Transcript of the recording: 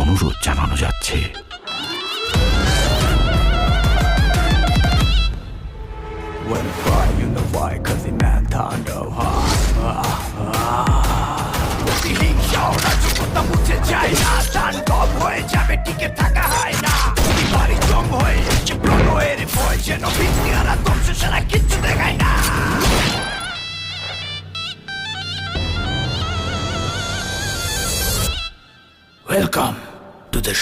অনুরোধ জানানো যাচ্ছে। When you know why, cause the man turned হয়ে যাবে টিকে থাকা হয় না বাড়ি ওয়েলকাম টু দ্য